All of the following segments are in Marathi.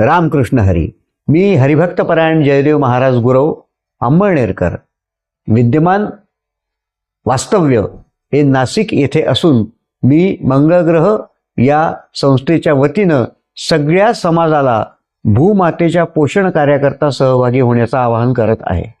रामकृष्ण हरी. मी हरिभक्तपरायण जयदेव महाराज गुरव अंबळनेरकर. विद्यमान वास्तव्य हे नाशिक येथे असून मी मंगळग्रह या संस्थेच्या वतीनं सगळ्या समाजाला भूमातेच्या पोषण कार्याकरता सहभागी होण्याचं आवाहन करत आहे.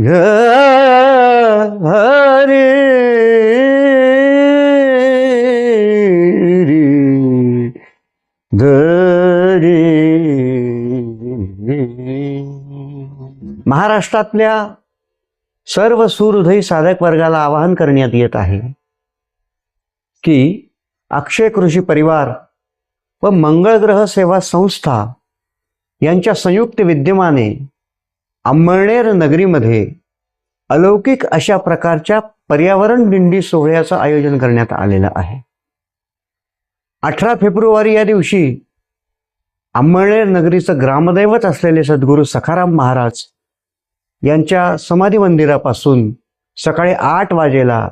हरे महाराष्ट्रातल्या सर्व सुहृदयी साधक वर्गाला आवाहन करण्यात येत आहे की अक्षय कृषी परिवार व मंगळग्रह सेवा संस्था यांच्या संयुक्त विद्यमाने अंमळनेर नगरीमध्ये अलौकिक अशा प्रकारच्या पर्यावरण दिंडी सोहळ्याचं आयोजन करण्यात आलेलं आहे. अठरा फेब्रुवारी या दिवशी अंमळनेर नगरीचं ग्रामदैवत असलेले सद्गुरू सखाराम महाराज यांच्या समाधी मंदिरापासून सकाळी आठ वाजेला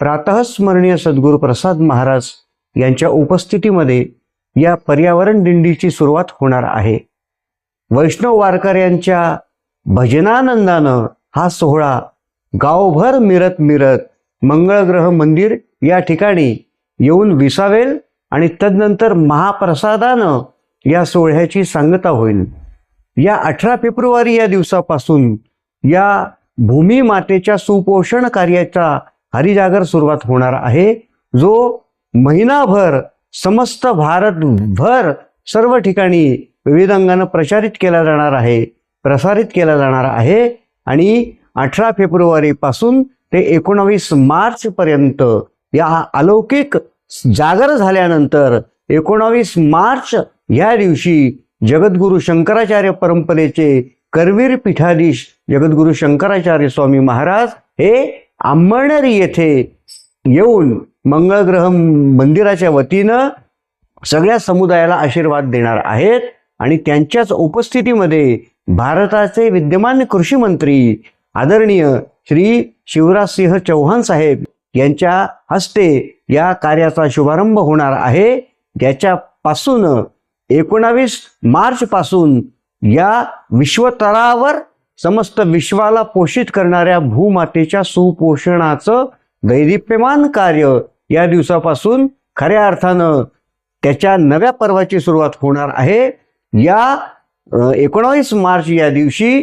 प्रातःस्मरणीय सद्गुरू प्रसाद महाराज यांच्या उपस्थितीमध्ये या पर्यावरण दिंडीची सुरुवात होणार आहे. वैष्णव वारकऱ्यांच्या भजनानंदानं हा सोहळा गावभर मिरत मिरत मंगळग्रह मंदिर या ठिकाणी येऊन विसावेल आणि तदनंतर महाप्रसादानं या सोहळ्याची सांगता होईल. या अठरा फेब्रुवारी या दिवसापासून या भूमी मातेच्या सुपोषण कार्याचा हरिजागर सुरुवात होणार आहे. जो महिनाभर समस्त भारतभर सर्व ठिकाणी विविध अंगानं प्रचारित केला जाणार आहे. प्रसारित केला जाणार आहे आणि अठरा फेब्रुवारीपासून ते एकोणावीस मार्चपर्यंत या अलौकिक जागर झाल्यानंतर एकोणावीस मार्च या दिवशी जगद्गुरु शंकराचार्य परंपरेचे करवीर पीठाधीश जगद्गुरु शंकराचार्य स्वामी महाराज हे आंबळनेर येथे येऊन मंगळग्रह मंदिराच्या वतीनं सगळ्या समुदायाला आशीर्वाद देणार आहेत आणि त्यांच्याच उपस्थितीमध्ये भारताचे विद्यमान कृषी मंत्री आदरणीय श्री शिवराजसिंह चौहान साहेब यांच्या हस्ते या कार्याचा शुभारंभ होणार आहे. याच्यापासून एकोणावीस मार्चपासून या विश्वतरावर समस्त विश्वाला पोषित करणाऱ्या भूमातेच्या सुपोषणाचं दैदिप्यमान कार्य या दिवसापासून खऱ्या अर्थानं त्याच्या नव्या पर्वाची सुरुवात होणार आहे. या एकोणावीस मार्च या दिवशी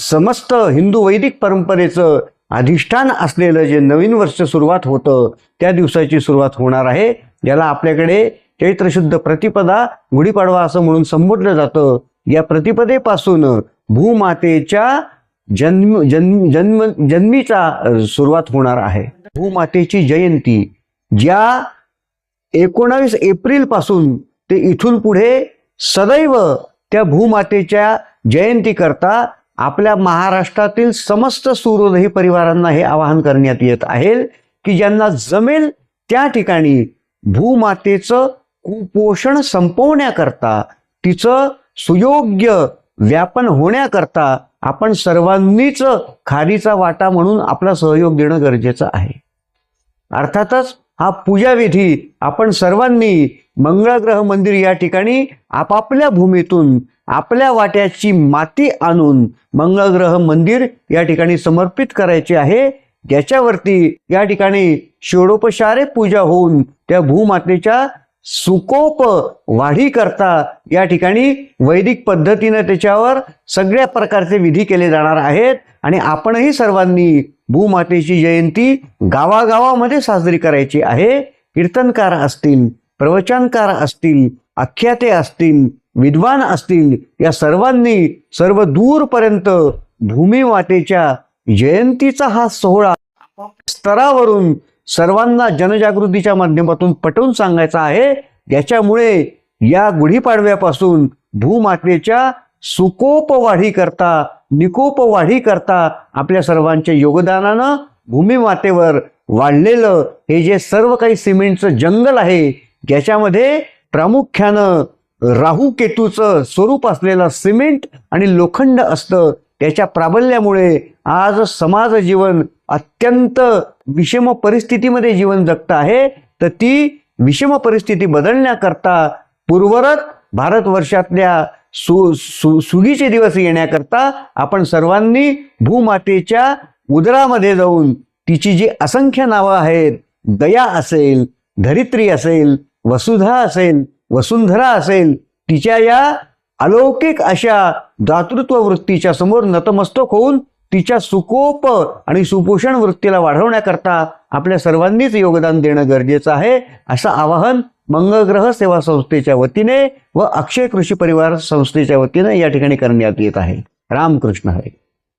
समस्त हिंदू वैदिक परंपरेचं अधिष्ठान असलेलं जे नवीन वर्ष सुरुवात होतं त्या दिवसाची सुरुवात होणार आहे. ज्याला आपल्याकडे चैत्रशुद्ध प्रतिपदा गुढीपाडवा असं म्हणून संबोधलं जातं. या प्रतिपदेपासून भूमातेच्या जन्म जन्म जन्म जन्मीचा सुरुवात होणार आहे. भूमातेची जयंती ज्या एकोणावीस एप्रिलपासून ते इथून पुढे सदैव त्या भूमातेच्या जयंती करता आपल्या महाराष्ट्रातील समस्त सूर्योदयी परिवारांना हे आवाहन करण्यात येत आहे की ज्यांना जमेल त्या ठिकाणी भूमातेचं कुपोषण संपवण्याकरता तिचं सुयोग्य व्यापन होण्याकरता आपण सर्वांनीच खारीचा वाटा म्हणून आपला सहयोग देणं गरजेचं आहे. अर्थातच हा पूजाविधी आपण सर्वांनी मंगळग्रह मंदिर या ठिकाणी आपापल्या भूमीतून आपल्या वाट्याची माती आणून मंगळग्रह मंदिर या ठिकाणी समर्पित करायचे आहे. ज्याच्यावरती या ठिकाणी षोडोपशारे पूजा होऊन त्या भूमातेच्या सुकोप वाढी करता या ठिकाणी वैदिक पद्धतीनं त्याच्यावर सगळ्या प्रकारचे विधी केले जाणार आहेत. आणि आपणही सर्वांनी भूमातेची जयंती गावागावामध्ये साजरी करायची आहे. कीर्तनकार असतील प्रवचनकार असतील आख्याते असतील विद्वान असतील या सर्वांनी सर्व दूरपर्यंत भूमी जयंतीचा हा सोहळा स्तरावरून सर्वांना जनजागृतीच्या माध्यमातून पटवून सांगायचा आहे. याच्यामुळे या गुढीपाडव्यापासून भूमातेच्या सुकोप वाढी करता निकोप वाढी करता आपल्या सर्वांच्या योगदानानं भूमिमातेवर वाढलेलं हे जे सर्व काही सिमेंटचं जंगल आहे ज्याच्यामध्ये प्रामुख्यानं राहू केतूचं स्वरूप असलेलं सिमेंट आणि लोखंड असतं त्याच्या प्राबल्यामुळे आज समाज जीवन अत्यंत विषम परिस्थितीमध्ये जीवन जगत आहे. तर ती विषम परिस्थिती बदलण्याकरता पूर्वरत भारतवर्षातल्या सु सु सुगीचे दिवस येण्याकरता आपण सर्वांनी भूमातेच्या उदरामध्ये जाऊन तिची जी असंख्य नावं आहेत दया असेल धरित्री असेल वसुधा असेल वसुंधरा असेल तिच्या या अलौकिक अशा दातृत्व वृत्तीच्या समोर नतमस्तक होऊन तिच्या सुकोप आणि सुपोषण वृत्तीला वाढवण्याकरता आपल्या सर्वांनीच योगदान देणं गरजेचं आहे असं आवाहन मंगळग्रह सेवा संस्थेच्या वतीने व अक्षय कृषी परिवार संस्थेच्या वतीने या ठिकाणी करण्यात येत आहे. रामकृष्ण हरे.